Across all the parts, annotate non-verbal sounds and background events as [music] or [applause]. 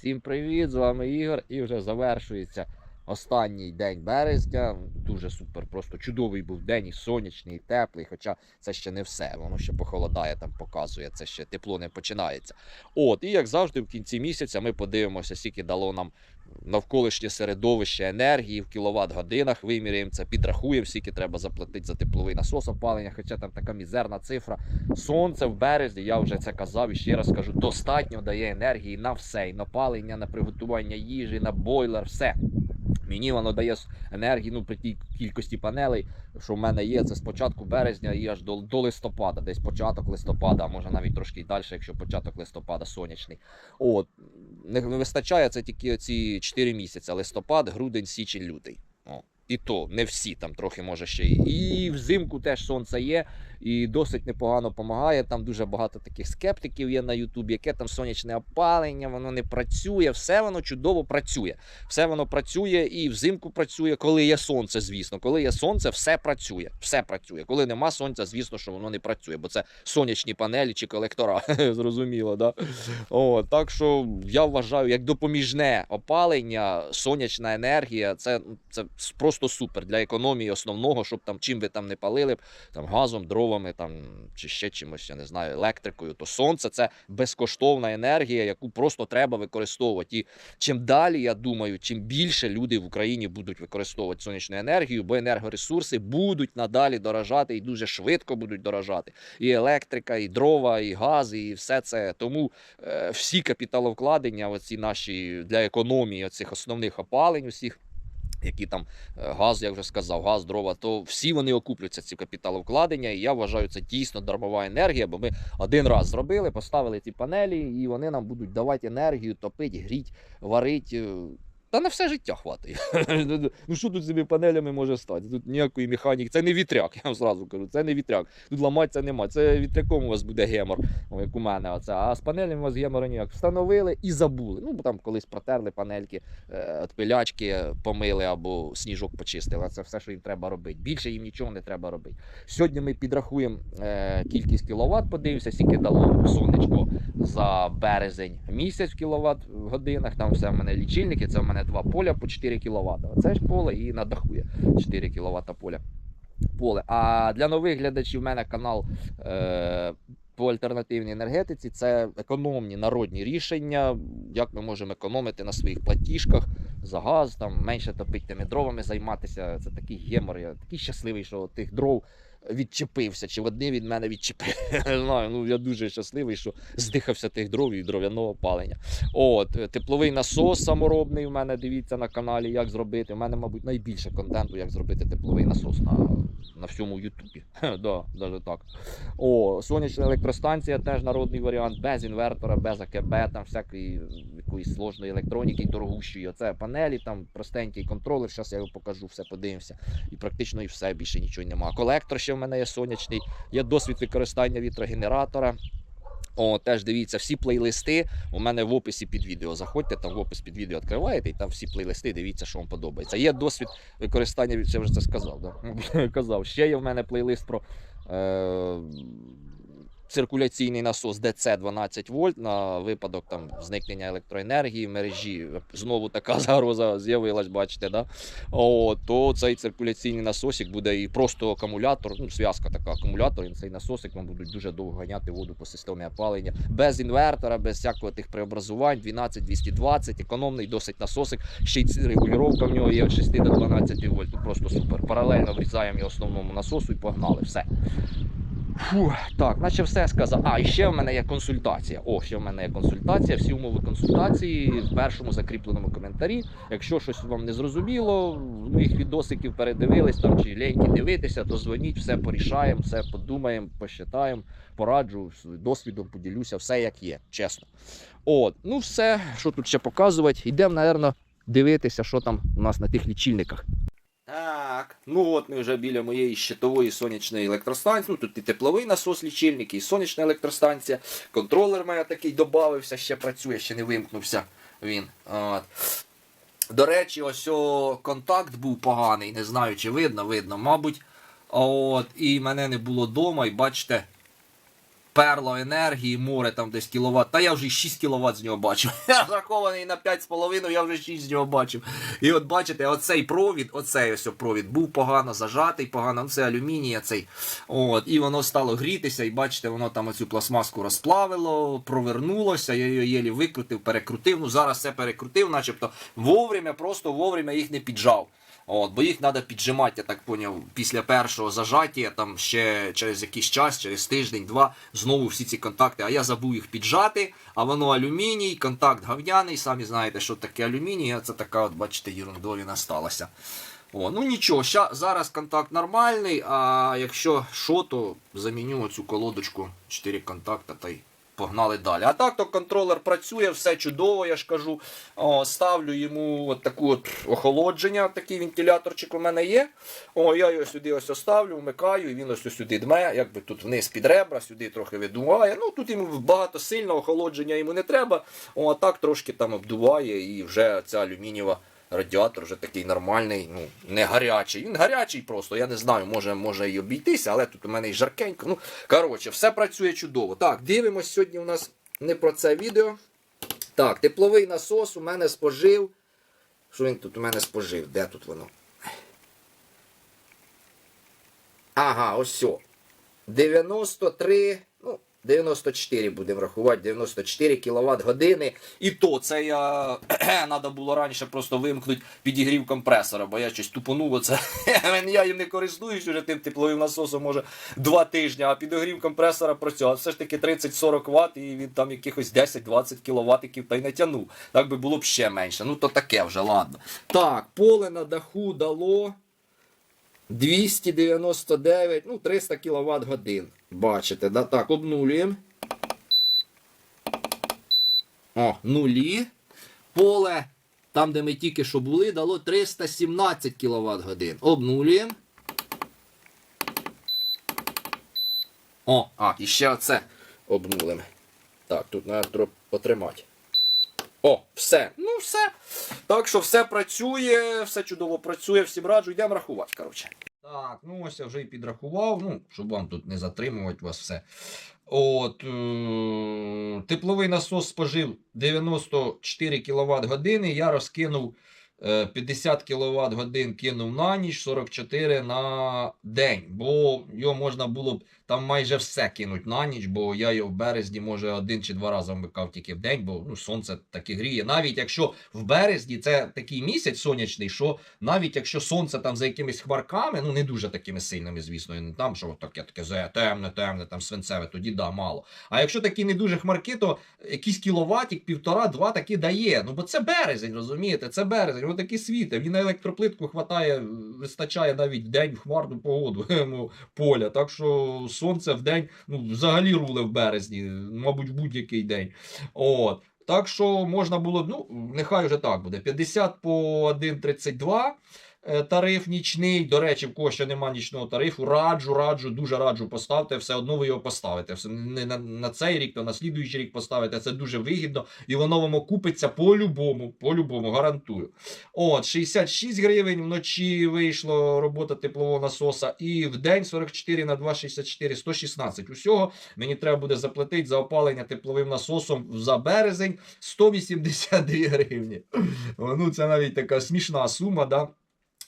Всім привіт! З вами Ігор і вже завершується останній день березня. Дуже супер, просто чудовий був день, і сонячний, і теплий. Хоча це ще не все. Воно ще похолодає, там показує, це ще тепло не починається. От, і як завжди, в кінці місяця ми подивимося, скільки дало нам навколишнє середовище енергії в кіловат годинах. Виміряємо це, підрахуємо, скільки треба заплатити за тепловий насос опалення. Хоча там така мізерна цифра. Сонце в березні, я вже це казав і ще раз кажу, достатньо дає енергії на все, і на палення, на приготування їжі, на бойлер, все. Мені воно дає енергії ну, при тій кількості панелей, що в мене є. Це з початку березня і аж до, до листопада, десь початок листопада, а може навіть трошки далі, якщо початок листопада сонячний. От не вистачає це тільки ці 4 місяці: листопад, грудень, січень, лютий. О. І то не всі там трохи може ще. І взимку теж сонце є, і досить непогано допомагає. Там дуже багато таких скептиків є на Ютубі, яке там сонячне опалення, воно не працює, все воно чудово працює. Все воно працює і взимку працює, коли є сонце, звісно. Коли є сонце, все працює. Все працює. Коли нема сонця, звісно, що воно не працює, бо це сонячні панелі чи колектора. [laughs] Зрозуміло, да? О, так що я вважаю, як допоміжне опалення, сонячна енергія, це, це просто супер для економії основного, щоб там чим ви там не палили, там газом, дровами, там чи ще чимось, я не знаю, електрикою. То сонце це безкоштовна енергія, яку просто треба використовувати. І чим далі, я думаю, чим більше люди в Україні будуть використовувати сонячну енергію, бо енергоресурси будуть надалі дорожати і дуже швидко будуть дорожати. І електрика, і дрова, і газ, і все це. Тому е, всі капіталовкладення, оці наші для економії цих основних опалень, усіх. Які там е, газ, я вже сказав, газ, дрова, то всі вони окуплюються ці капіталовкладення. І я вважаю, це дійсно дармова енергія, бо ми один раз зробили, поставили ці панелі, і вони нам будуть давати енергію, топить, гріть, варить. Та на все життя хватить. [laughs] ну що тут з цими панелями може стати? Тут ніякої механіки. Це не вітряк, я вам зразу кажу. Це не вітряк. Тут ламатися нема. Це вітряком у вас буде гемор, як у мене. Оце. А з панелями у вас гемора ніяк. Встановили і забули. Ну, бо там колись протерли панельки, е, пилячки помили або сніжок почистили. Це все, що їм треба робити. Більше їм нічого не треба робити. Сьогодні ми підрахуємо е, кількість кіловат, подивимося, скільки дало сонечко за березень місяць в кіловат годинах. Там все в мене лічильники, це в мене два поля по 4 кВт. Оце ж поле і надахує 4 кВт поля. Поле. А для нових глядачів в мене канал е, по альтернативній енергетиці це економні народні рішення, як ми можемо економити на своїх платіжках за газ, там менше топити тими дровами займатися. Це такий гемор. Я такий щасливий, що тих дров відчепився, чи вони від мене відчепили. [laughs] Ну я дуже щасливий, що здихався тих дров і дров'яного палення. От е, тепловий насос саморобний. У мене дивіться на каналі, як зробити. У мене, мабуть, найбільше контенту, як зробити тепловий насос на, на всьому Ютубі. [laughs] да, даже так. О, сонячна електростанція теж народний варіант, без інвертора, без АКБ, там всякої якоїсь сложної електроніки, дорогущої. Оце панелі, там простенький контролер. Зараз я його покажу, все подивимося. І практично і все більше нічого немає. Колектор ще в мене є сонячний, є досвід використання вітрогенератора. О, теж дивіться, всі плейлисти у мене в описі під відео. Заходьте, там в опис під відео відкриваєте, і там всі плейлисти, дивіться, що вам подобається. Є досвід використання, це вже це сказав. Да? [laughs] казав. Ще є в мене плейлист про е, циркуляційний насос DC 12 вольт на випадок там, зникнення електроенергії в мережі. Знову така [laughs] загроза з'явилась, бачите, да? О, то цей циркуляційний насосик буде і просто акумулятор, ну, зв'язка така акумулятор, і цей насосик вам будуть дуже довго ганяти воду по системі опалення. Без інвертора, без всякого тих преобразувань, 12-220, економний досить насосик. Ще й регулювання в нього є від 6 до 12 вольт. Просто супер. Паралельно врізаємо його основному насосу і погнали. Все. Фу, так, наче все сказав. А, і ще в мене є консультація. О, ще в мене є консультація. Всі умови консультації в першому закріпленому коментарі. Якщо щось вам не зрозуміло, моїх відосиків передивились там чи ліньки дивитися, то дзвоніть, все порішаємо, все подумаємо, посчитаємо, пораджу, досвідом поділюся, все як є, чесно. От, ну все, що тут ще показувати. Йдемо, напевно, дивитися, що там у нас на тих лічильниках. Так, ну от ми вже біля моєї щитової сонячної електростанції. Ну тут і тепловий насос лічильник, і сонячна електростанція. Контролер мене такий додався, ще працює, ще не вимкнувся він. От. До речі, ось о, контакт був поганий, не знаю, чи видно, видно, мабуть. От, і мене не було вдома, і бачите, перло енергії, море там десь кіловат. Та я вже 6 кіловат з нього бачив. [laughs] Я рахований на 5,5, я вже 6 з нього бачив. І от бачите, оцей провід, оцей ось провід був погано зажатий, погано, ну це алюмінія цей. От, і воно стало грітися, і бачите, воно там оцю пластмаску розплавило, провернулося, я її єлі викрутив, перекрутив. Ну зараз все перекрутив, начебто вовремя, просто вовремя їх не піджав. От, бо їх треба піджимати, я так поняв, після першого зажаття, там ще через якийсь час, через тиждень-два, знову всі ці контакти. А я забув їх піджати, а воно алюміній, контакт гавняний, самі знаєте, що таке алюміній, а це така, от, бачите, ерундовіна сталася. О, ну нічого, ща, зараз контакт нормальний, а якщо що, то заміню оцю колодочку 4 контакта та й погнали далі. А так то контролер працює, все чудово, я ж кажу. О, ставлю йому от таку от охолодження, такий вентиляторчик у мене є. О, я його сюди ось оставлю, вмикаю, і він ось сюди дме, якби тут вниз під ребра, сюди трохи видуває. Ну тут йому багато сильного охолодження йому не треба. О, а так трошки там обдуває і вже ця алюмінієва радіатор вже такий нормальний, ну, не гарячий. Він гарячий просто, я не знаю, може, може і обійтися, але тут у мене і жаркенько. Ну, коротше, все працює чудово. Так, дивимось сьогодні у нас не про це відео. Так, тепловий насос у мене спожив. Що він тут у мене спожив? Де тут воно? Ага, ось все. 93, ну, 94 будемо рахувати, 94 кВт години. І то це я треба було раніше просто вимкнути підігрів компресора, бо я щось тупонув оце. [laughs] я їм не користуюсь уже тим тепловим насосом, може, два тижні, а підігрів компресора працював. Все ж таки 30-40 Вт, і він там якихось 10-20 кВт та й не тянув. Так би було б ще менше. Ну то таке вже, ладно. Так, поле на даху дало. 299, ну 300 кВт годин. Бачите, да? так, обнулюємо. О, нулі. Поле, там, де ми тільки що були, дало 317 кВт годин. Обнулюємо. О, а, і ще оце обнулимо. Так, тут треба потримати. О, все. Ну, все. Так що все працює, все чудово працює, всім раджу, йдемо рахувати, коротше. Так, ну ось я вже і підрахував, ну, щоб вам тут не затримувати вас все. От, е- тепловий насос спожив 94 кВт години. Я розкинув 50 кВт годин кинув на ніч, 44 на день. Бо його можна було б там майже все кинуть на ніч, бо я його в березні, може, один чи два рази вмикав тільки в день, бо ну, сонце таки гріє. Навіть якщо в березні це такий місяць сонячний, що навіть якщо сонце там за якимись хмарками, ну не дуже такими сильними, звісно, і не там, що таке таке темне, темне, там свинцеве, тоді да, мало. А якщо такі не дуже хмарки, то якийсь кіловатик, півтора-два таки дає. Ну бо це березень, розумієте? Це березень, воно таки світе. Він на електроплитку хватає, вистачає навіть в день в хмарну погоду ну, [laughs] поля. Так що сонце в день ну, взагалі руле в березні, мабуть, будь-який день. От. Так що можна було, ну, нехай вже так буде. 50 по 1,32 е, тариф нічний. До речі, в кого ще нема нічного тарифу, раджу, раджу, дуже раджу поставте. Все одно ви його поставите. Не на, на цей рік, то на слідуючий рік поставите. Це дуже вигідно. І воно вам окупиться по-любому, по-любому, гарантую. От, 66 гривень вночі вийшло робота теплового насоса. І в день 44 на 2, 64, 116. Усього мені треба буде заплатити за опалення тепловим насосом за березень 182 гривні. Ну, це навіть така смішна сума, да?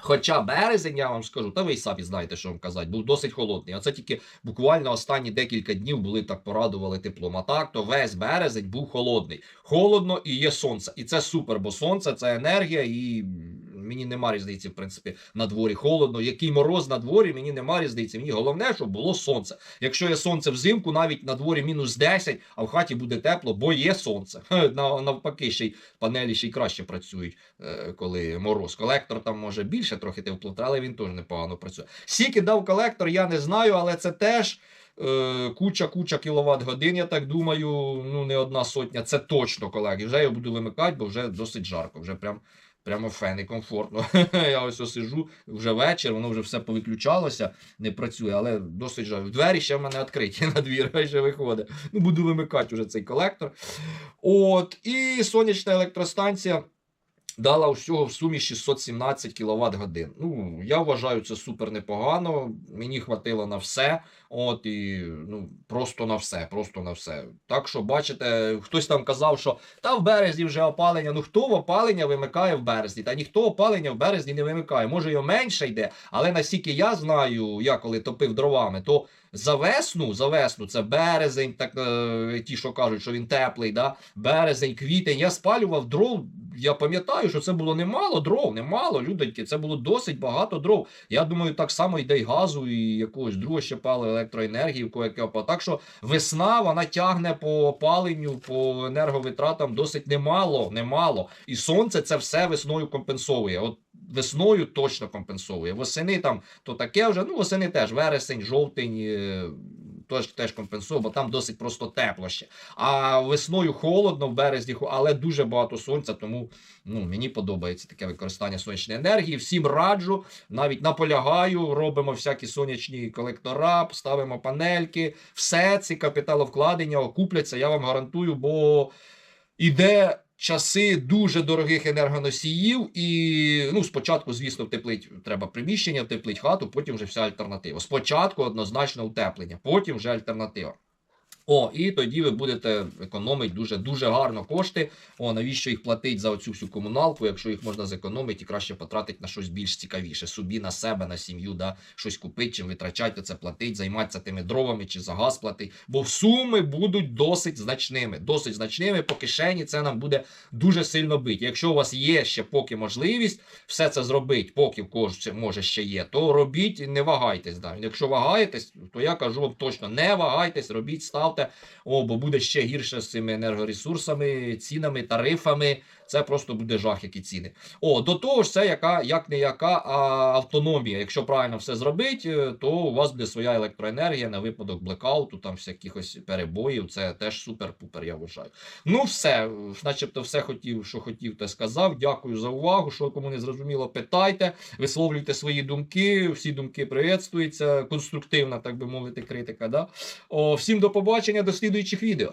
Хоча березень, я вам скажу, та ви й самі знаєте, що вам казати, був досить холодний. А це тільки буквально останні декілька днів були так порадували теплом. А так, то весь березень був холодний. Холодно і є сонце. І це супер, бо сонце це енергія, і мені нема різниці, в принципі, на дворі холодно. Який мороз на дворі, мені нема різниці. Мені головне, щоб було сонце. Якщо є сонце взимку, навіть на дворі мінус 10, а в хаті буде тепло, бо є сонце. Навпаки, ще й панелі ще й краще працюють, е, коли мороз. Колектор там може більше трохи теплоти, але він теж непогано працює. Скільки дав колектор, я не знаю, але це теж. е, Куча-куча кіловат годин, я так думаю, ну не одна сотня, це точно, колеги. Вже я буду вимикати, бо вже досить жарко, вже прям, прямо фен і комфортно. [laughs] я ось сижу, вже вечір, воно вже все повиключалося, не працює, але досить жарко. Двері ще в мене відкриті [laughs] на двір, ще виходить. Ну, буду вимикати вже цей колектор. От, і сонячна електростанція. дала всього в сумі 617 кВт годин. Ну, я вважаю, це супер непогано. Мені хватило на все. От і ну просто на все, просто на все. Так що, бачите, хтось там казав, що та в березні вже опалення. Ну хто в опалення вимикає в березні? Та ніхто опалення в березні не вимикає. Може, його менше йде, але наскільки я знаю, я коли топив дровами, то за весну, за весну, це березень, так е, ті, що кажуть, що він теплий, да? березень, квітень. Я спалював дров. Я пам'ятаю, що це було немало дров, немало, людоньки, це було досить багато дров. Я думаю, так само йде й газу, і якогось другого ще пали електроенергії, в опа, Так що весна вона тягне по опаленню, по енерговитратам досить немало, немало. І сонце це все весною компенсовує. От весною точно компенсовує. Восени там то таке вже, ну восени теж вересень, жовтень. Теж, теж компенсує, бо там досить просто тепло ще. А весною холодно в березні, але дуже багато сонця, тому ну, мені подобається таке використання сонячної енергії. Всім раджу, навіть наполягаю, робимо всякі сонячні колектора, ставимо панельки. Все ці капіталовкладення окупляться, я вам гарантую, бо іде. Часи дуже дорогих енергоносіїв, і ну спочатку, звісно, втеплить треба приміщення, втеплить хату, потім вже вся альтернатива. Спочатку однозначно утеплення, потім вже альтернатива. О, і тоді ви будете економити дуже дуже гарно кошти. О, навіщо їх платить за оцю всю комуналку, якщо їх можна зекономити і краще потратити на щось більш цікавіше. Собі на себе, на сім'ю, да, щось купити, чим витрачати це платить, займатися тими дровами чи за газ платить. Бо суми будуть досить значними. Досить значними по кишені це нам буде дуже сильно бити. Якщо у вас є ще поки можливість все це зробити, поки в когось може ще є, то робіть, і не вагайтесь. Да. Якщо вагаєтесь, то я кажу вам точно, не вагайтесь, робіть, ставте. О, бо буде ще гірше з цими енергоресурсами, цінами, тарифами. Це просто буде жах, які ціни. О, до того ж, це яка, як не яка а, автономія. Якщо правильно все зробити, то у вас буде своя електроенергія на випадок блекауту, там всяких ось перебоїв. Це теж супер-пупер, я вважаю. Ну, все, начебто, все хотів, що хотів, те сказав. Дякую за увагу. Що кому не зрозуміло, питайте, висловлюйте свої думки. Всі думки приветствуються. Конструктивна, так би мовити, критика. Да? О, всім до побачення, до слідуючих відео.